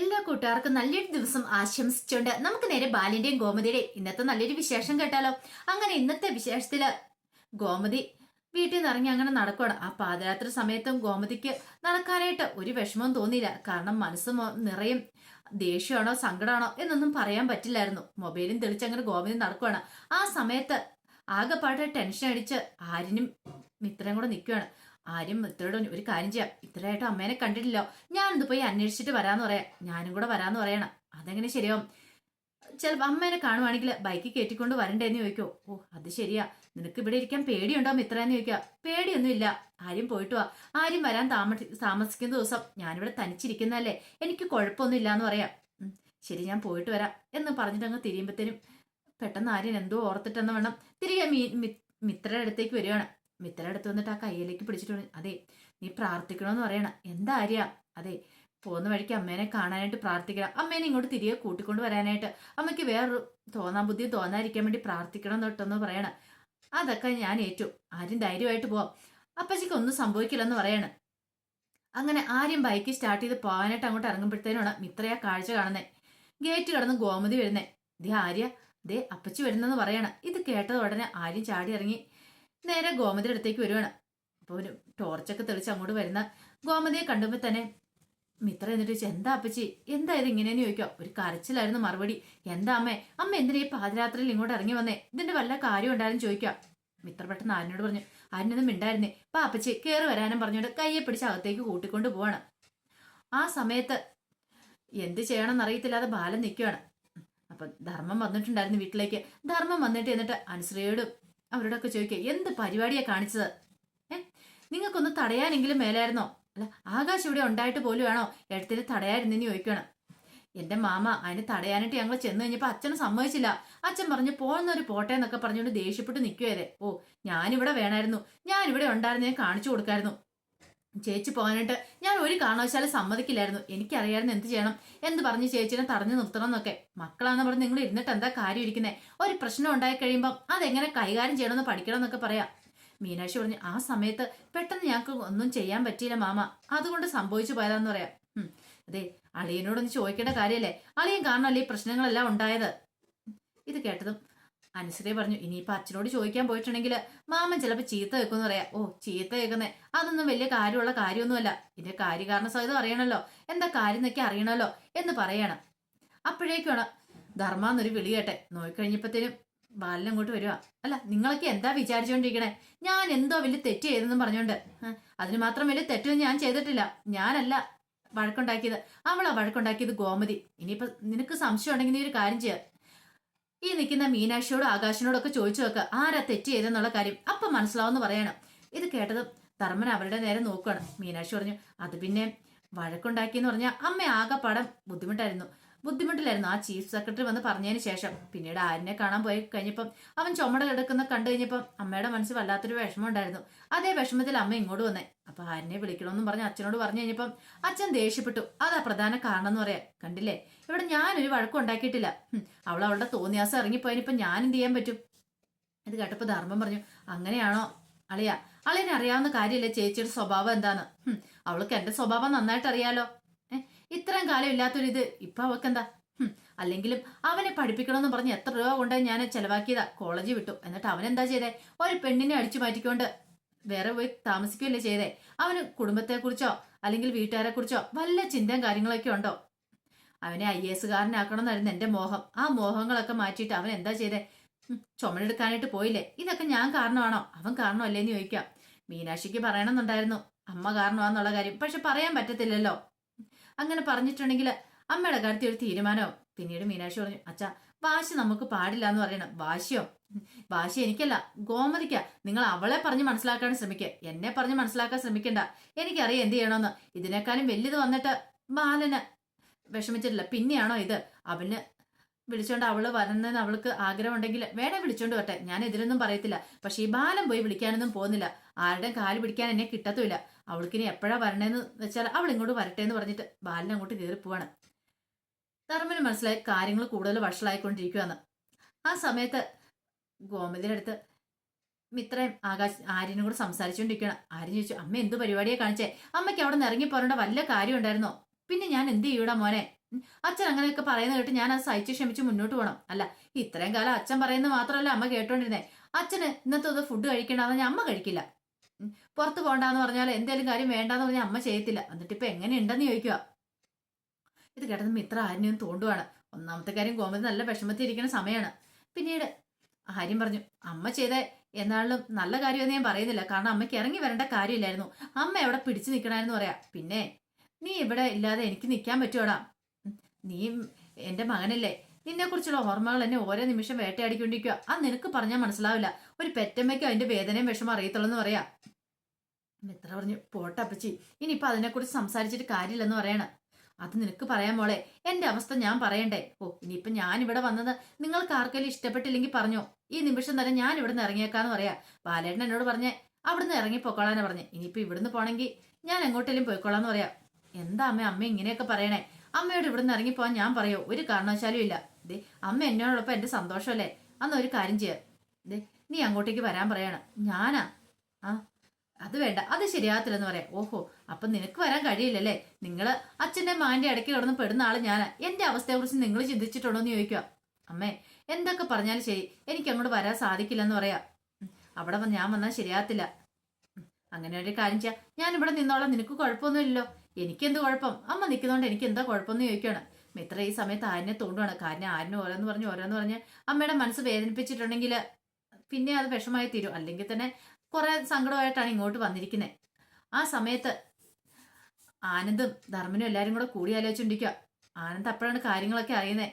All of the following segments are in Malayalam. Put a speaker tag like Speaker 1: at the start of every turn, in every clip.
Speaker 1: എല്ലാ കൂട്ടുകാർക്കും നല്ലൊരു ദിവസം ആശംസിച്ചുകൊണ്ട് നമുക്ക് നേരെ ബാലിന്റെയും ഗോമതിയുടെയും ഇന്നത്തെ നല്ലൊരു വിശേഷം കേട്ടാലോ? അങ്ങനെ ഇന്നത്തെ വിശേഷത്തിൽ ഗോമതി വീട്ടിൽ നിന്ന് ഇറങ്ങി അങ്ങനെ നടക്കണം ആ പാദയാത്ര സമയത്തും ഗോമതിക്ക് നടക്കാനായിട്ട് ഒരു വിഷമവും തോന്നിയില്ല. കാരണം മനസ്സും നിറയും ദേഷ്യമാണോ സങ്കടമാണോ എന്നൊന്നും പറയാൻ പറ്റില്ലായിരുന്നു. മൊബൈലും തെളിച്ച് അങ്ങനെ ഗോമതി നടക്കുവാണ്. ആ സമയത്ത് ആകെപ്പാട്ട് ടെൻഷൻ അടിച്ച് ആരിനും മിത്രം കൂടെ നിൽക്കുകയാണ് ആരും മിത്രയോട് ഒരു കാര്യം ചെയ്യാം. ഇത്രയായിട്ട് അമ്മേനെ കണ്ടിട്ടില്ല. ഞാനിത് പോയി അന്വേഷിച്ചിട്ട് വരാന്ന് പറയാം. ഞാനും കൂടെ വരാന്ന് പറയണം. അതെങ്ങനെ ശരിയാവും? ചിലപ്പോൾ അമ്മേനെ കാണുവാണെങ്കിൽ ബൈക്കിൽ കയറ്റിക്കൊണ്ട് വരണ്ടേന്ന് ചോദിക്കോ. ഓ അത് ശരിയാ. നിനക്ക് ഇവിടെ ഇരിക്കാൻ പേടിയുണ്ടോ എന്ന് ചോദിക്കുക പേടിയൊന്നുമില്ല. ആരും പോയിട്ട് വാ. ആരും വരാൻ താമസി താമസിക്കുന്ന ദിവസം ഞാനിവിടെ തനിച്ചിരിക്കുന്നതല്ലേ. എനിക്ക് കുഴപ്പമൊന്നുമില്ല എന്ന് പറയാം ശരി ഞാൻ പോയിട്ട് വരാം എന്ന് പറഞ്ഞിട്ട് അങ്ങ് തിരിയുമ്പത്തേനും പെട്ടെന്ന് ആര്യൻ എന്തോ ഓർത്തിട്ടെന്ന് വേണം തിരികെ മിത്രയുടെ അടുത്തേക്ക് വരികയാണ്. മിത്രയുടെ അടുത്ത് വന്നിട്ട് ആ കയ്യിലേക്ക് പിടിച്ചിട്ട് അതെ നീ പ്രാർത്ഥിക്കണമെന്ന് പറയണം. എന്താ അരിയ അതെ പോകുന്ന വഴിക്ക് അമ്മേനെ കാണാനായിട്ട് പ്രാർത്ഥിക്കണം. അമ്മേനെ ഇങ്ങോട്ട് തിരികെ കൂട്ടിക്കൊണ്ട് വരാനായിട്ട്. അമ്മയ്ക്ക് വേറൊരു തോന്നാൻ ബുദ്ധി തോന്നാതിരിക്കാൻ വേണ്ടി പ്രാർത്ഥിക്കണം തൊട്ടെന്ന് പറയണ. അതൊക്കെ ഞാൻ ഏറ്റു. ആരും ധൈര്യമായിട്ട് പോവാം. അപ്പച്ചിക്ക് ഒന്നും സംഭവിക്കില്ലെന്ന് പറയണം. അങ്ങനെ ആര്യം ബൈക്ക് സ്റ്റാർട്ട് ചെയ്ത് പോകാനായിട്ട് അങ്ങോട്ട് ഇറങ്ങുമ്പോഴത്തേനാണ് മിത്രയാ കാഴ്ച കാണുന്നത് ഗേറ്റ് കടന്ന് ഗോമതി വരുന്നേ. ദേ ആര്യ ദേ അപ്പച്ചി വരുന്നെന്ന് പറയണം. ഇത് കേട്ടത് ഉടനെ ആര്യം ചാടി ഇറങ്ങി നേരെ ഗോമതിയുടെ അടുത്തേക്ക് വരുവാണ്. അപ്പോൾ ഒരു ടോർച്ചൊക്കെ തെളിച്ച് അങ്ങോട്ട് വരുന്ന ഗോമതിയെ കണ്ടുമ്പോ തന്നെ മിത്ര എന്നിട്ട് ചോദിച്ചു എന്താ അപ്പച്ചി? എന്താ ഇങ്ങനെയെന്ന് ചോദിക്കാം ഒരു കരച്ചിലായിരുന്നു മറുപടി. എന്താ അമ്മേ? അമ്മ എന്തിനാ ഈ പാതിരാത്രിയിൽ ഇങ്ങോട്ട് ഇറങ്ങി വന്നേ? ഇതിന്റെ വല്ല കാര്യം ഉണ്ടായിരുന്നു ചോദിക്കാം മിത്ര പെട്ടെന്ന് ആരിനോട് പറഞ്ഞു ആരിനൊന്നും മിണ്ടായിരുന്നേ. പാ അപ്പച്ചി കയറി വരാനും പറഞ്ഞുകൊണ്ട് കയ്യെ പിടിച്ച് അകത്തേക്ക് കൂട്ടിക്കൊണ്ട് പോവാണ്. ആ സമയത്ത് എന്ത് ചെയ്യണമെന്ന് അറിയത്തില്ലാതെ ബാലൻ നിൽക്കുകയാണ് അപ്പൊ ധർമ്മം വന്നിട്ടുണ്ടായിരുന്നു വീട്ടിലേക്ക്. ധർമ്മം വന്നിട്ട് എന്നിട്ട് അനുശ്രീയോടും അവരോടൊക്കെ ചോദിക്കുക എന്ത് പരിപാടിയാണ് കാണിച്ചത്? ഏ? നിങ്ങൾക്കൊന്ന് തടയാനെങ്കിലും മേലായിരുന്നോ? അല്ല ആകാശ് ഇവിടെ ഉണ്ടായിട്ട് പോലും വേണോ എഴുത്തിന് തടയായിരുന്നെന്ന് ചോദിക്കണം. എന്റെ മാമ അതിന് തടയാനായിട്ട് ഞങ്ങൾ ചെന്ന് കഴിഞ്ഞപ്പോ അച്ഛന് സമ്മതിച്ചില്ല. അച്ഛൻ പറഞ്ഞു പോകുന്നൊരു പോട്ടെ എന്നൊക്കെ പറഞ്ഞുകൊണ്ട് ദേഷ്യപ്പെട്ട് നിൽക്കുവരെ ഓ ഞാനിവിടെ വേണമായിരുന്നു ഞാനിവിടെ ഉണ്ടായിരുന്നു ഞാൻ കാണിച്ചു കൊടുക്കായിരുന്നു. ചേച്ചി പോകാനായിട്ട് ഞാൻ ഒരു കാരണവശാലും സമ്മതിക്കില്ലായിരുന്നു. എനിക്കറിയായിരുന്നു എന്ത് ചെയ്യണം. എന്ന് പറഞ്ഞ് ചേച്ചിനെ തടഞ്ഞു നിർത്തണം എന്നൊക്കെ. മക്കളാന്ന് പറഞ്ഞ് നിങ്ങൾ ഇരുന്നിട്ട് എന്താ കാര്യം ഇരിക്കുന്നത് ഒരു പ്രശ്നം ഉണ്ടായി കഴിയുമ്പം അതെങ്ങനെ കൈകാര്യം ചെയ്യണമെന്ന് പഠിക്കണം എന്നൊക്കെ പറയാം. മീനാക്ഷി പറഞ്ഞു ആ സമയത്ത് പെട്ടെന്ന് ഞങ്ങൾക്ക് ഒന്നും ചെയ്യാൻ പറ്റിയില്ല മാമ. അതുകൊണ്ട് സംഭവിച്ചു പോയതാന്ന് പറയാം. അതെ അളിയനോടൊന്ന് ചോദിക്കേണ്ട കാര്യമല്ലേ? അളിയൻ കാരണമല്ലേ ഈ പ്രശ്നങ്ങളെല്ലാം ഉണ്ടായത്? ഇത് കേട്ടതും അനുസരിയെ പറഞ്ഞു ഇനിയിപ്പോ അച്ഛനോട് ചോദിക്കാൻ പോയിട്ടുണ്ടെങ്കിൽ മാമൻ ചിലപ്പോൾ ചീത്ത വെക്കുമെന്ന് പറയാം. ഓ ചീത്ത കേൾക്കുന്നേ. അതൊന്നും വലിയ കാര്യമുള്ള കാര്യമൊന്നുമല്ല. ഇതിന്റെ കാര്യകാരണ സഹിതം അറിയണല്ലോ. എന്താ കാര്യം എന്നൊക്കെ അറിയണല്ലോ എന്ന് പറയണം. അപ്പോഴേക്കാണ് ധർമ്മ എന്നൊരു വിളി കേട്ടെ. നോക്കിക്കഴിഞ്ഞപ്പോഴത്തേനും ബാലൻ അങ്ങോട്ട് വരുക. അല്ല നിങ്ങളൊക്കെ എന്താ വിചാരിച്ചുകൊണ്ടിരിക്കണേ ഞാൻ എന്തോ വലിയ തെറ്റ് ചെയ്തെന്നും പറഞ്ഞോണ്ട്. അതിന് മാത്രം വലിയ തെറ്റൊന്നും ഞാൻ ചെയ്തിട്ടില്ല. ഞാനല്ല വഴക്കുണ്ടാക്കിയത്. അവളാ വഴക്കുണ്ടാക്കിയത് ഗോമതി. ഇനിയിപ്പോ നിനക്ക് സംശയം ഉണ്ടെങ്കിൽ നീ ഒരു കാര്യം ചെയ്യുക ഈ നിൽക്കുന്ന മീനാക്ഷിയോടും ആകാശിനോടും ഒക്കെ ചോദിച്ചു വെക്ക് ആരാ തെറ്റ് ചെയ്തെന്നുള്ള കാര്യം. അപ്പൊ മനസ്സിലാവുമെന്ന് പറയണം. ഇത് കേട്ടതും ധർമ്മൻ അവരുടെ നേരെ നോക്കുകയാണ് മീനാക്ഷി പറഞ്ഞു അത് പിന്നെ വഴക്കുണ്ടാക്കിയെന്ന് പറഞ്ഞാൽ അമ്മ ആകെ ആകെപ്പാടം ബുദ്ധിമുട്ടായിരുന്നു. ബുദ്ധിമുട്ടിലായിരുന്നു. ആ ചീഫ് സെക്രട്ടറി വന്ന് പറഞ്ഞതിന് ശേഷം പിന്നീട് ആരിനെ കാണാൻ പോയി കഴിഞ്ഞപ്പം അവൻ ചുമട കിടക്കുന്ന കണ്ടു കഴിഞ്ഞപ്പം അമ്മയുടെ മനസ്സിൽ വല്ലാത്തൊരു വിഷമം ഉണ്ടായിരുന്നു. അതേ വിഷമത്തിൽ അമ്മ ഇങ്ങോട്ട് വന്നേ. അപ്പൊ ആരിനെ വിളിക്കണമെന്നും പറഞ്ഞ് അച്ഛനോട് പറഞ്ഞു കഴിഞ്ഞപ്പം അച്ഛൻ ദേഷ്യപ്പെട്ടു. അതാ പ്രധാന കാരണം എന്ന് പറയാം. കണ്ടില്ലേ? ഇവിടെ ഞാനൊരു വഴക്കം ഉണ്ടാക്കിയിട്ടില്ല. അവൾ അവളുടെ തോന്നിയാസം ഇറങ്ങിപ്പോയതിനിപ്പം ഞാൻ എന്ത് ചെയ്യാൻ പറ്റും? ഇത് കേട്ടപ്പോ ധർമ്മം പറഞ്ഞു അങ്ങനെയാണോ അളിയ? അളിയനെ അറിയാവുന്ന കാര്യമില്ല ചേച്ചിയുടെ സ്വഭാവം എന്താന്ന്? ഹും, അവൾക്ക് എന്റെ സ്വഭാവം നന്നായിട്ട് അറിയാലോ. ഇത്രയും കാലം ഇല്ലാത്തൊരു ഇത് ഇപ്പൊ അവൾക്ക് എന്താ? അല്ലെങ്കിലും അവനെ പഠിപ്പിക്കണമെന്ന് പറഞ്ഞ് എത്ര രൂപ കൊണ്ട് ഞാൻ ചെലവാക്കിയതാ. കോളേജ് വിട്ടു. എന്നിട്ട് അവൻ എന്താ ചെയ്തേ? ഒരു പെണ്ണിനെ അടിച്ചു മാറ്റിക്കൊണ്ട് വേറെ പോയി താമസിക്കുകയല്ലേ ചെയ്തേ? അവന് കുടുംബത്തെക്കുറിച്ചോ അല്ലെങ്കിൽ വീട്ടുകാരെ കുറിച്ചോ വല്ല ചിന്തയും കാര്യങ്ങളൊക്കെ ഉണ്ടോ? അവനെ ഐ എസ് കാരനാക്കണമെന്നായിരുന്നു എന്റെ മോഹം. ആ മോഹങ്ങളൊക്കെ മാറ്റിയിട്ട് അവൻ എന്താ ചെയ്തേ? ചുമടെടുക്കാനായിട്ട് പോയില്ലേ? ഇതൊക്കെ ഞാൻ കാരണമാണോ? അവൻ കാരണമല്ലേന്ന് ചോദിക്കാം. മീനാക്ഷിക്ക് പറയണമെന്നുണ്ടായിരുന്നു. അമ്മ കാരണമാണെന്നുള്ള കാര്യം. പക്ഷെ പറയാൻ പറ്റത്തില്ലല്ലോ. അങ്ങനെ പറഞ്ഞിട്ടുണ്ടെങ്കിൽ അമ്മയുടെ കാര്യത്തിൽ ഒരു തീരുമാനവും പിന്നീട് മീനാക്ഷി പറഞ്ഞു അച്ഛാ വാശി നമുക്ക് പാടില്ല എന്ന് പറയണം. വാശിയോ വാശി എനിക്കല്ല. ഗോമതിക്ക. നിങ്ങൾ അവളെ പറഞ്ഞ് മനസ്സിലാക്കാൻ ശ്രമിക്കുക എന്നെ പറഞ്ഞ് മനസ്സിലാക്കാൻ ശ്രമിക്കണ്ട. എനിക്കറിയാം എന്ത് ചെയ്യണമെന്ന്. ഇതിനേക്കാളും വലിയത് വന്നിട്ട് ബാലന് വിഷമിച്ചിട്ടില്ല. പിന്നെയാണോ ഇത്? അവന് വിളിച്ചോണ്ട് അവൾ വരുന്നതിന് അവൾക്ക് ആഗ്രഹമുണ്ടെങ്കിൽ വേണേ വിളിച്ചോണ്ട് വരട്ടെ. ഞാൻ എതിരൊന്നും പറയത്തില്ല. പക്ഷെ ഈ ബാലം പോയി വിളിക്കാനൊന്നും പോകുന്നില്ല. ആരുടെ കാൽ പിടിക്കാൻ എന്നെ കിട്ടത്തുമില്ല. അവൾക്കിനി എപ്പോഴാ വരണേന്ന് വെച്ചാൽ അവൾ ഇങ്ങോട്ട് വരട്ടെ എന്ന് പറഞ്ഞിട്ട് ബാലൻ അങ്ങോട്ട് കയറി പോവാണ് ധർമ്മന് മനസ്സിലായി കാര്യങ്ങൾ കൂടുതൽ വഷളായിക്കൊണ്ടിരിക്കുകയെന്ന് ആ സമയത്ത് ഗോമതിയുടെ അടുത്ത് മിത്രയും ആകാശ് ആര്യനും കൂടെ സംസാരിച്ചുകൊണ്ടിരിക്കണം ആര്യൻ ചോദിച്ചു അമ്മ എന്ത് പരിപാടിയെ കാണിച്ചേ? അമ്മയ്ക്ക് അവിടെ നിന്ന് ഇറങ്ങി പോരേണ്ട വല്ല കാര്യം ഉണ്ടായിരുന്നോ? പിന്നെ ഞാൻ എന്ത് ചെയ്യൂടാ മോനെ? അച്ഛൻ അങ്ങനെയൊക്കെ പറയുന്നത് കേട്ട് ഞാൻ അത് സഹിച്ച് ക്ഷമിച്ച് മുന്നോട്ട് പോകണം അല്ല ഇത്രയും കാലം അച്ഛൻ പറയുന്നത് മാത്രമല്ല അമ്മ കേട്ടോണ്ടിരുന്നേ. അച്ഛന് ഇന്നത്തെ ഒന്ന് ഫുഡ് കഴിക്കണ്ടെന്ന് ഞാൻ അമ്മ കഴിക്കില്ല. പുറത്ത് പോകണ്ടെന്ന് പറഞ്ഞാൽ എന്തേലും കാര്യം വേണ്ടാന്ന് പറഞ്ഞാൽ അമ്മ ചെയ്യത്തില്ല. എന്നിട്ട് ഇപ്പൊ എങ്ങനെയുണ്ടെന്ന് ചോദിക്കുക ഇത് കേട്ടത് മിത്ര ആരിനെയും തോണ്ടുവാണ്. ഒന്നാമത്തെ കാര്യം ഗോമതി നല്ല വിഷമത്തിൽ ഇരിക്കുന്ന സമയമാണ് പിന്നീട് ആര്യം പറഞ്ഞു അമ്മ ചെയ്ത എന്നാലും നല്ല കാര്യമെന്ന് ഞാൻ പറയുന്നില്ല. കാരണം അമ്മയ്ക്ക് ഇറങ്ങി വരേണ്ട കാര്യമില്ലായിരുന്നു. അമ്മ എവിടെ പിടിച്ചു നിൽക്കണമായിരുന്നു പറയാ. പിന്നെ നീ ഇവിടെ ഇല്ലാതെ എനിക്ക് നിൽക്കാൻ പറ്റുവാടാ? നീ എന്റെ മകനല്ലേ. നിന്നെ കുറിച്ചുള്ള ഓർമ്മകൾ എന്നെ ഓരോ നിമിഷം വേട്ടയാടിക്കൊണ്ടിരിക്കുക അത് നിനക്ക് പറഞ്ഞാൽ മനസ്സിലാവില്ല. ഒരു പെറ്റമ്മയ്ക്ക് അതിന്റെ വേദനയും വിഷമം അറിയത്തുള്ളൂ എന്ന് പറയാ. മിത്ര പറഞ്ഞു പോട്ടപ്പച്ചി ഇനിയിപ്പൊ അതിനെക്കുറിച്ച് സംസാരിച്ചിട്ട് കാര്യമില്ലെന്ന് പറയണ. അത് നിനക്ക് പറയാൻ മോളെ. എന്റെ അവസ്ഥ ഞാൻ പറയണ്ടേ? ഓ ഇനിയിപ്പൊ ഞാൻ ഇവിടെ വന്നത് നിങ്ങൾക്ക് ആർക്കെങ്കിലും ഇഷ്ടപ്പെട്ടില്ലെങ്കിൽ പറഞ്ഞോ. ഈ നിമിഷം തന്നെ ഞാൻ ഇവിടുന്ന് ഇറങ്ങിയേക്കാന്ന് പറയാ. ബാലേട്ടൻ എന്നോട് പറഞ്ഞേ അവിടുന്ന് ഇറങ്ങി പൊക്കോളാനെ പറഞ്ഞേ. ഇനിയിപ്പൊ ഇവിടുന്ന് പോണെങ്കിൽ ഞാൻ എങ്ങോട്ടേലും പോയിക്കോളാന്ന് പറയാ. എന്താ അമ്മ? അമ്മ ഇങ്ങനെയൊക്കെ പറയണേ. അമ്മയോട് ഇവിടുന്ന് ഇറങ്ങിപ്പോവാൻ ഞാൻ പറയോ? ഒരു കാരണവശാലും ഇല്ല. ദേ അമ്മ എന്നോടൊപ്പം എന്റെ സന്തോഷമല്ലേ? അന്ന് ഒരു കാര്യം ചെയ്യാം. ദേ നീ അങ്ങോട്ടേക്ക് വരാൻ പറയാണ്. ഞാനാ. ആ അത് വേണ്ട അത് ശരിയാകത്തില്ലെന്ന് പറയാം. ഓഹോ അപ്പൊ നിനക്ക് വരാൻ കഴിയില്ലല്ലേ? നിങ്ങൾ അച്ഛന്റെ മാന്റെ ഇടയ്ക്ക് കിടന്ന് പെടുന്ന ആൾ ഞാൻ എന്റെ അവസ്ഥയെക്കുറിച്ച് നിങ്ങൾ ചിന്തിച്ചിട്ടുണ്ടോ എന്ന് ചോദിക്കുക. അമ്മേ എന്തൊക്കെ പറഞ്ഞാലും ശരി എനിക്ക് അങ്ങോട്ട് വരാൻ സാധിക്കില്ലെന്ന് പറയാം. അവിടെ ഞാൻ വന്നാൽ ശരിയാകത്തില്ല. അങ്ങനെ ഒരു കാര്യം ചെയ്യാം. ഞാൻ ഇവിടെ നിന്നോളാം നിനക്ക് കുഴപ്പമൊന്നുമില്ലല്ലോ. എനിക്കെന്ത് കുഴപ്പം? അമ്മ നിൽക്കുന്നതുകൊണ്ട് എനിക്ക് എന്താ കുഴപ്പമെന്ന് ചോദിക്കുകയാണ്. മിത്ര ഈ സമയത്ത് ആരിനെ തോണ്ടുവാണ്? കാരണം ആരിനെ ഓരോന്ന് പറഞ്ഞ് ഓരോന്ന് പറഞ്ഞ് അമ്മയുടെ മനസ്സ് വേദനിപ്പിച്ചിട്ടുണ്ടെങ്കിൽ പിന്നെ അത് വിഷമായി തീരും. അല്ലെങ്കിൽ തന്നെ കുറെ സങ്കടമായിട്ടാണ് ഇങ്ങോട്ട് വന്നിരിക്കുന്നത് ആ സമയത്ത് ആനന്ദും ധർമ്മനും എല്ലാവരും കൂടെ കൂടി ആലോചിച്ചുകൊണ്ടിരിക്കുക ആനന്ദ് അപ്പോഴാണ് കാര്യങ്ങളൊക്കെ അറിയുന്നത്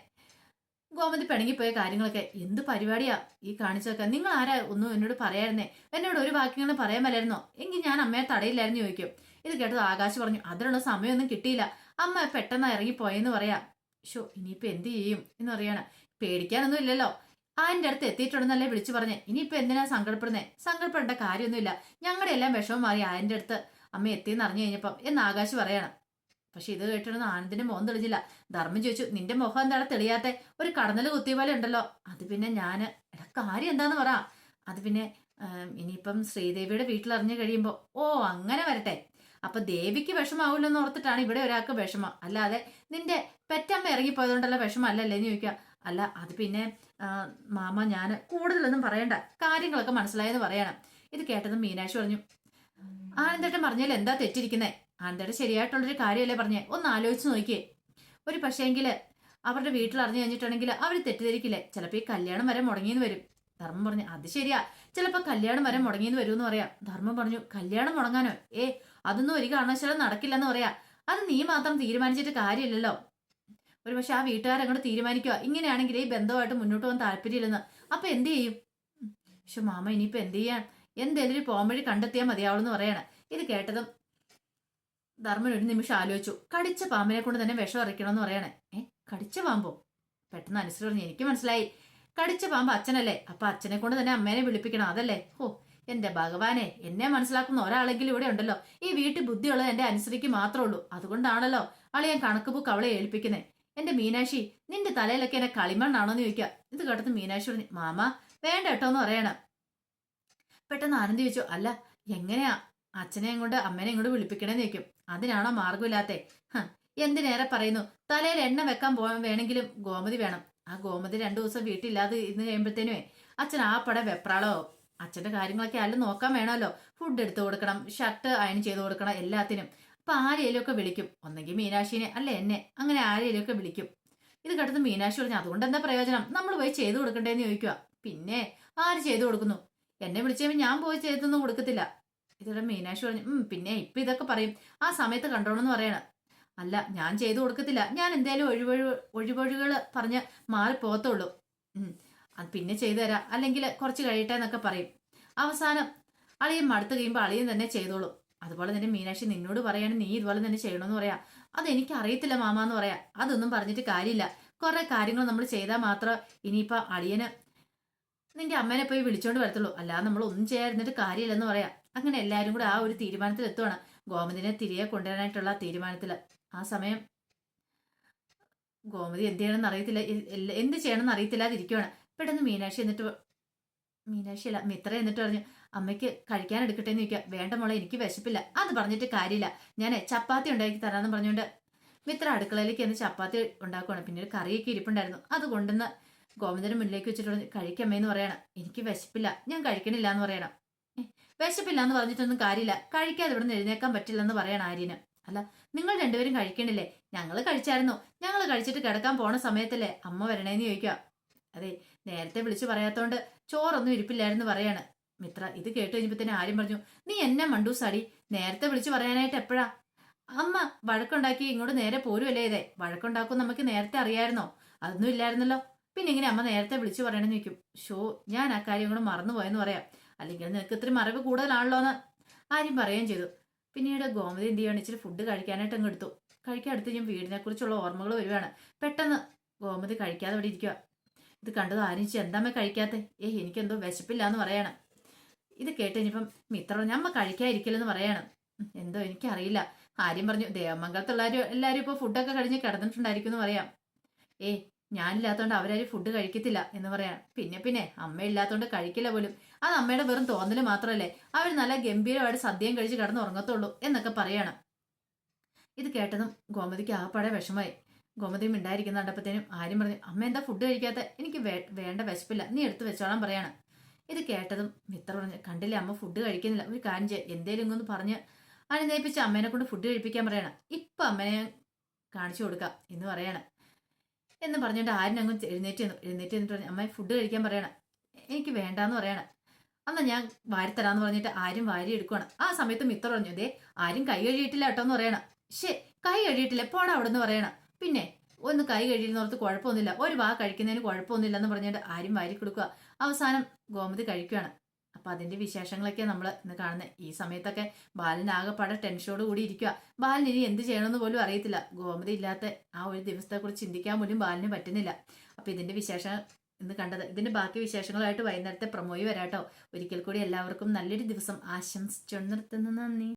Speaker 1: ഗോമതി പിണങ്ങിപ്പോയ കാര്യങ്ങളൊക്കെ. എന്ത് പരിപാടിയാ ഈ കാണിച്ചൊക്കെ നിങ്ങൾ ആരാ? ഒന്നും എന്നോട് പറയായിരുന്നേ. എന്നോട് ഒരു വാക്യങ്ങളും പറയാൻ മേലായിരുന്നോ? എങ്കിൽ ഞാൻ അമ്മയെ തടയില്ലായിരുന്നു ചോദിക്കും. ഇത് കേട്ടത് ആകാശ് പറഞ്ഞു അതിനുള്ള സമയമൊന്നും കിട്ടിയില്ല. അമ്മ പെട്ടെന്ന് ഇറങ്ങിപ്പോയെന്ന് പറയാം. ഷോ ഇനിയിപ്പോ എന്ത് ചെയ്യും എന്ന് പറയാണ്. പേടിക്കാനൊന്നും ഇല്ലല്ലോ. ആന്റെ അടുത്ത് എത്തിയിട്ടുണ്ടെന്നല്ലേ വിളിച്ചു പറഞ്ഞേ. ഇനിയിപ്പോ എന്തിനാ സങ്കടപ്പെടുന്നേ? സങ്കടപ്പെടേണ്ട കാര്യമൊന്നുമില്ല. ഞങ്ങളുടെ എല്ലാം വിഷമം മാറി ആന്റെ അടുത്ത്. അമ്മ എത്തിയെന്ന് അറിഞ്ഞു കഴിഞ്ഞപ്പം എന്ന് ആകാശ് പറയണം. പക്ഷെ ഇത് കേട്ടിരുന്ന ആനന്ദിന്റെ മുഖം തെളിഞ്ഞില്ല. ധർമ്മം ചോദിച്ചു നിന്റെ മുഖം എന്താണ് തെളിയാത്ത? ഒരു കടന്നൽ കുത്തിയ പോലെ ഉണ്ടല്ലോ. അത് പിന്നെ ഞാൻ എടാ കാര്യം എന്താന്ന് പറ. അത് പിന്നെ ഇനിയിപ്പം ശ്രീദേവിയുടെ വീട്ടിൽ അറിഞ്ഞു കഴിയുമ്പോൾ ഓ അങ്ങനെ വരട്ടെ. അപ്പൊ ദേവിക്ക് വിഷമാവില്ലെന്ന് ഓർത്തിട്ടാണ് ഇവിടെ ഒരാൾക്ക് വിഷമം. അല്ലാതെ നിന്റെ പെറ്റമ്മ ഇറങ്ങിപ്പോയതുകൊണ്ടല്ല വിഷമം എന്ന് ചോദിക്കുക. അല്ല അത് പിന്നെ മാമ ഞാൻ കൂടുതലൊന്നും പറയണ്ട. കാര്യങ്ങളൊക്കെ മനസ്സിലായെന്ന് പറയണം. ഇത് കേട്ടത് മീനാക്ഷി പറഞ്ഞു ആനന്ദേട്ടൻ പറഞ്ഞാൽ എന്താ തെറ്റിരിക്കുന്നേ? ആനന്ദേട്ടൻ ശരിയായിട്ടുള്ളൊരു കാര്യമല്ലേ പറഞ്ഞേ? ഒന്ന് ആലോചിച്ച് നോക്കിയേ. ഒരു പക്ഷേങ്കിൽ അവരുടെ വീട്ടിൽ അറിഞ്ഞു കഴിഞ്ഞിട്ടുണ്ടെങ്കിൽ അവർ തെറ്റിദ്ധരിക്കില്ലേ? ചിലപ്പോൾ ഈ കല്യാണം വരെ മുടങ്ങിയെന്ന് വരും. ധർമ്മം പറഞ്ഞു അത് ശരിയാ. ചിലപ്പോൾ കല്യാണം വരെ മുടങ്ങിയെന്ന് വരും എന്ന് പറയാം. ധർമ്മം പറഞ്ഞു കല്യാണം മുടങ്ങാനോ? ഏ അതൊന്നും ഒരു കാരണവശാലും നടക്കില്ലെന്ന് പറയാ. അത് നീ മാത്രം തീരുമാനിച്ചിട്ട് കാര്യമില്ലല്ലോ. ഒരു പക്ഷെ ആ വീട്ടുകാരങ്ങോട്ട് തീരുമാനിക്കുക. ഇങ്ങനെയാണെങ്കിൽ ഈ ബന്ധമായിട്ട് മുന്നോട്ട് പോകാൻ താല്പര്യമില്ലെന്ന്. അപ്പൊ എന്ത് ചെയ്യും? പക്ഷെ മാമ ഇനിയിപ്പോ എന്ത് ചെയ്യാൻ? എന്തേലും ഒരു പോംവഴി കണ്ടെത്തിയാൽ മതിയാവുള്ളൂ പറയാണ്. ഇത് കേട്ടതും ധർമ്മൻ ഒരു നിമിഷം ആലോചിച്ചു. കടിച്ച പാമ്പിനെ കൊണ്ട് തന്നെ വിഷം എന്ന് പറയണേ. ഏ കടിച്ച പാമ്പോ? പെട്ടെന്ന് അനുസരിച്ച് പറഞ്ഞു എനിക്ക് മനസ്സിലായി. കടിച്ച പാമ്പ് അച്ഛനല്ലേ? അപ്പൊ അച്ഛനെ കൊണ്ട് തന്നെ അമ്മേനെ വിളിപ്പിക്കണം അതല്ലേ? ഓ എന്റെ ഭഗവാനെ എന്നെ മനസ്സിലാക്കുന്ന ഒരാളെങ്കിലും ഇവിടെ ഉണ്ടല്ലോ. ഈ വീട്ടിൽ ബുദ്ധിയുള്ളത് എന്റെ അനുസരിക്ക് മാത്രമേ ഉള്ളൂ. അതുകൊണ്ടാണല്ലോ അളിയൻ കണക്ക് ബുക്ക് അവളെ ഏൽപ്പിക്കുന്നത് എന്റെ മീനാക്ഷി നിന്റെ തലയിലൊക്കെ എന്നെ കളിമണ്ണാണോന്ന് ചോദിക്കുക ഇത് കേട്ടത് മീനാക്ഷി പറഞ്ഞു മാമ വേണ്ട കേട്ടോ എന്ന് പറയണം. പെട്ടെന്ന് ആനന്ദി ചോദിച്ചു അല്ല എങ്ങനെയാ? അച്ഛനെയും കൊണ്ട് അമ്മേനെ ഇങ്ങോട്ട് വിളിപ്പിക്കണേന്ന് ചോദിക്കും. അതിനാണോ മാർഗമില്ലാത്തെ എന്തിനേറെ പറയുന്നു തലയിൽ എണ്ണ വെക്കാൻ പോ വേണമെങ്കിലും ഗോമതി വേണം. ആ ഗോമതി രണ്ടു ദിവസം വീട്ടിലില്ലാതെ ഇന്ന് കഴിയുമ്പോഴത്തേനുവേ അച്ഛൻ ആ പട വെപ്രാളോ. അച്ഛന്റെ കാര്യങ്ങളൊക്കെ അല്ല നോക്കാൻ വേണമല്ലോ. ഫുഡ് എടുത്തു കൊടുക്കണം ഷർട്ട് അയൺ ചെയ്ത് കൊടുക്കണം എല്ലാത്തിനും. അപ്പൊ ഒക്കെ വിളിക്കും? ഒന്നെങ്കിൽ മീനാക്ഷിനെ അല്ലെ എന്നെ? അങ്ങനെ ഒക്കെ വിളിക്കും. ഇത് കേട്ടത് മീനാക്ഷി പറഞ്ഞു അതുകൊണ്ട് എന്താ പ്രയോജനം? നമ്മൾ പോയി ചെയ്തു കൊടുക്കണ്ടേന്ന് ചോദിക്കുക പിന്നെ ആര് ചെയ്തു കൊടുക്കുന്നു? എന്നെ വിളിച്ചപ്പോൾ ഞാൻ പോയി ചെയ്തൊന്നും കൊടുക്കത്തില്ല. ഇതോടെ മീനാക്ഷി പറഞ്ഞു പിന്നെ ഇപ്പൊ ഇതൊക്കെ പറയും. ആ സമയത്ത് കണ്ടോണെന്ന് പറയണം. അല്ല ഞാൻ ചെയ്തു കൊടുക്കത്തില്ല. ഞാൻ എന്തേലും ഒഴിവൊഴി ഒഴിവൊഴികൾ പറഞ്ഞ് മാറി പോകത്തുള്ളൂ. പിന്നെ ചെയ്തു തരാം അല്ലെങ്കിൽ കുറച്ച് കഴിയട്ടെ എന്നൊക്കെ പറയും. അവസാനം അളിയൻ മടുത്ത് കഴിയുമ്പോൾ അളിയൻ തന്നെ ചെയ്തോളൂ. അതുപോലെ തന്നെ മീനാക്ഷി നിന്നോട് പറയാണ് നീ ഇതുപോലെ തന്നെ ചെയ്യണമെന്ന് പറയാ. അതെനിക്ക് അറിയത്തില്ല മാമ എന്ന് പറയാ. അതൊന്നും പറഞ്ഞിട്ട് കാര്യമില്ല. കുറെ കാര്യങ്ങൾ നമ്മൾ ചെയ്താൽ മാത്രം ഇനിയിപ്പോ അളിയനെ നിന്റെ അമ്മേനെ പോയി വിളിച്ചോണ്ട് വരത്തുള്ളൂ. അല്ലാതെ നമ്മൾ ഒന്നും ചെയ്യാതിരുന്നിട്ട് കാര്യമില്ലെന്ന് പറയാ. അങ്ങനെ എല്ലാവരും കൂടെ ആ ഒരു തീരുമാനത്തിൽ എത്തുവാണ്. ഗോമതിനെ തിരികെ കൊണ്ടുവരാനായിട്ടുള്ള തീരുമാനത്തിൽ ആ സമയം ഗോമതി എന്ത് ചെയ്യണമെന്ന് അറിയത്തില്ല. എന്ത് ചെയ്യണമെന്ന് അറിയത്തില്ലാതിരിക്കുവാണ്. പെട്ടെന്ന് മീനാക്ഷി എന്നിട്ട് മീനാക്ഷി അല്ല മിത്ര എന്നിട്ട് പറഞ്ഞു അമ്മയ്ക്ക് കഴിക്കാൻ എടുക്കട്ടെ എന്ന് ചോദിക്കുക. വേണ്ട മോളെ എനിക്ക് വിശപ്പില്ല. അത് പറഞ്ഞിട്ട് കാര്യമില്ല. ഞാൻ ചപ്പാത്തി ഉണ്ടാക്കി തരാമെന്ന് പറഞ്ഞുകൊണ്ട് മിത്ര അടുക്കളയിലേക്ക് എന്ന് ചപ്പാത്തി ഉണ്ടാക്കുവാണ്. പിന്നെ ഒരു കറിയൊക്കെ ഇരിപ്പുണ്ടായിരുന്നു. അത് കൊണ്ടുവന്ന് ഗോവിന്ദന് മുന്നിലേക്ക് വെച്ചിട്ട് പറഞ്ഞു, കഴിക്കമ്മേന്ന് പറയണം. എനിക്ക് വിശപ്പില്ല. ഞാൻ കഴിക്കണില്ല എന്ന് പറയണം. "ഏ, വിശപ്പില്ല എന്ന് പറഞ്ഞിട്ടൊന്നും കാര്യമില്ല. കഴിക്കാതെ ഇവിടെ നിന്ന് പറ്റില്ല എന്ന് പറയണം ആര്യന്. അല്ല നിങ്ങൾ രണ്ടുപേരും കഴിക്കണില്ലേ? ഞങ്ങൾ കഴിച്ചായിരുന്നു. ഞങ്ങൾ കഴിച്ചിട്ട് കിടക്കാൻ പോണ സമയത്തല്ലേ അമ്മ വരണേന്ന് ചോദിക്കുക. അതെ നേരത്തെ വിളിച്ചു പറയാത്തോണ്ട് ചോറൊന്നും ഇരിപ്പില്ലായിരുന്നു പറയാണ്. മിത്ര ഇത് കേട്ട് കഴിഞ്ഞപ്പോ ആര്യം പറഞ്ഞു നീ എന്നെ മണ്ടൂസാടി നേരത്തെ വിളിച്ചു പറയാനായിട്ട് എപ്പോഴാ? അമ്മ വഴക്കുണ്ടാക്കി ഇങ്ങോട്ട് നേരെ പോരുമല്ലേ ഇതേ? വഴക്കുണ്ടാക്കും നമുക്ക് നേരത്തെ അറിയായിരുന്നോ? അതൊന്നും ഇല്ലായിരുന്നല്ലോ. പിന്നെ ഇങ്ങനെ അമ്മ നേരത്തെ വിളിച്ചു പറയണമെന്ന് ചോദിക്കും. ഷോ ഞാൻ ആ കാര്യം കൂടെ മറന്നുപോയെന്ന് പറയാം. അല്ലെങ്കിൽ നിനക്ക് ഇത്തിരി മറവ് കൂടുതലാണല്ലോ എന്ന് ആര്യം പറയുകയും ചെയ്തു. പിന്നീട് ഗോമതി എന്ത് ചെയ്യണം ഇച്ചിരി ഫുഡ് കഴിക്കാനായിട്ട് അങ്ങ് എടുത്തു. കഴിക്കാൻ അടുത്ത് ഞാൻ വീടിനെ കുറിച്ചുള്ള ഓർമ്മകൾ വരുവാണ്. പെട്ടെന്ന് ഗോമതി കഴിക്കാതെ ഇവിടെ ഇരിക്കുക ഇത് കണ്ടത് ആരും എന്താമ്മ കഴിക്കാത്തേ? ഏഹ് എനിക്കെന്തോ വിശപ്പില്ല എന്ന് പറയണം. ഇത് കേട്ട് ഇനിയിപ്പം മിത്ര ഞമ്മ കഴിക്കാതിരിക്കില്ലെന്ന് പറയണം. എന്തോ എനിക്കറിയില്ല. ആര്യം പറഞ്ഞു ദേവമംഗലത്തുള്ളവരും എല്ലാവരും ഇപ്പോൾ ഫുഡൊക്കെ കഴിഞ്ഞ് കിടന്നിട്ടുണ്ടായിരിക്കും എന്ന് പറയാം. ഏ ഞാനില്ലാത്തതുകൊണ്ട് അവരാരും ഫുഡ് കഴിക്കത്തില്ല എന്ന് പറയാം. പിന്നെ പിന്നെ അമ്മ ഇല്ലാത്തതുകൊണ്ട് കഴിക്കില്ല പോലും. അത് അമ്മയുടെ വെറും തോന്നൽ മാത്രമല്ലേ അവർ നല്ല ഗംഭീരമായിട്ട് സദ്യയും കഴിച്ച് കിടന്ന് ഉറങ്ങത്തുള്ളൂ എന്നൊക്കെ പറയണം. ഇത് കേട്ടതും ഗോമതിക്ക് ആപ്പാടെ വിഷമായി ഗോമതി മിണ്ടായിരിക്കുന്ന കണ്ടപ്പത്തേനും ആര്യം പറഞ്ഞു അമ്മ എന്താ ഫുഡ് കഴിക്കാത്ത? എനിക്ക് വേണ്ട വിശപ്പില്ല. നീ എടുത്ത് വെച്ചോളാൻ പറയാണ്. ഇത് കേട്ടതും മിത്ര പറഞ്ഞു കണ്ടില്ലേ അമ്മ ഫുഡ് കഴിക്കുന്നില്ല. ഒരു കാര്യം ചെയ്യ് എന്തേലും ഇങ്ങൊന്ന് പറഞ്ഞ് അനുനയിപ്പിച്ച് അമ്മേനെ കൊണ്ട് ഫുഡ് കഴിപ്പിക്കാൻ പറയണം. ഇപ്പൊ അമ്മേനെ കാണിച്ചു കൊടുക്കാം എന്ന് പറയണം. എന്ന് പറഞ്ഞിട്ട് ആരും അങ്ങ് എഴുന്നേറ്റ് നിന്നു. എഴുന്നേറ്റ് നിന്നിട്ട് പറഞ്ഞു അമ്മ ഫുഡ് കഴിക്കാൻ പറയണം. എനിക്ക് വേണ്ടാന്ന് പറയണം. അന്ന് ഞാൻ വാരിത്തരാന്ന് പറഞ്ഞിട്ട് ആരും വാരി എടുക്കുവാണ്. ആ സമയത്ത് മിത്ര പറഞ്ഞു ദേ ആരും കൈ കഴുകിയിട്ടില്ല കേട്ടോ എന്ന് പറയണം. ശേ കൈ കഴുകിയിട്ടില്ല പോടാ അവിടെ നിന്ന് പറയണം. പിന്നെ ഒന്ന് കൈ കഴിയുന്നവർക്ക് കുഴപ്പമൊന്നുമില്ല. ഒരു വാ കഴിക്കുന്നതിന് കുഴപ്പമൊന്നുമില്ല എന്ന് പറഞ്ഞിട്ട് ആരും വാരി കൊടുക്കുക. അവസാനം ഗോമതി കഴിക്കുകയാണ്. അപ്പൊ അതിന്റെ വിശേഷങ്ങളൊക്കെ നമ്മൾ ഇന്ന് കാണുന്നത് ഈ സമയത്തൊക്കെ ബാലൻ ആകെപ്പാടെ ടെൻഷനോട് കൂടി ഇരിക്കുക. ബാലൻ ഇനി എന്ത് ചെയ്യണമെന്ന് പോലും അറിയത്തില്ല. ഗോമതി ഇല്ലാത്ത ആ ഒരു ദിവസത്തെ കുറിച്ച് ചിന്തിക്കാൻ പോലും ബാലിന് പറ്റുന്നില്ല. അപ്പൊ ഇതിന്റെ വിശേഷം ഇന്ന് കണ്ടത്. ഇതിന്റെ ബാക്കി വിശേഷങ്ങളായിട്ട് വൈകുന്നേരത്തെ പ്രമോയി വരാട്ടോ. ഒരിക്കൽ കൂടി എല്ലാവർക്കും നല്ലൊരു ദിവസം. ആശംസിച്ചു നിർത്തുന്നു നന്ദി.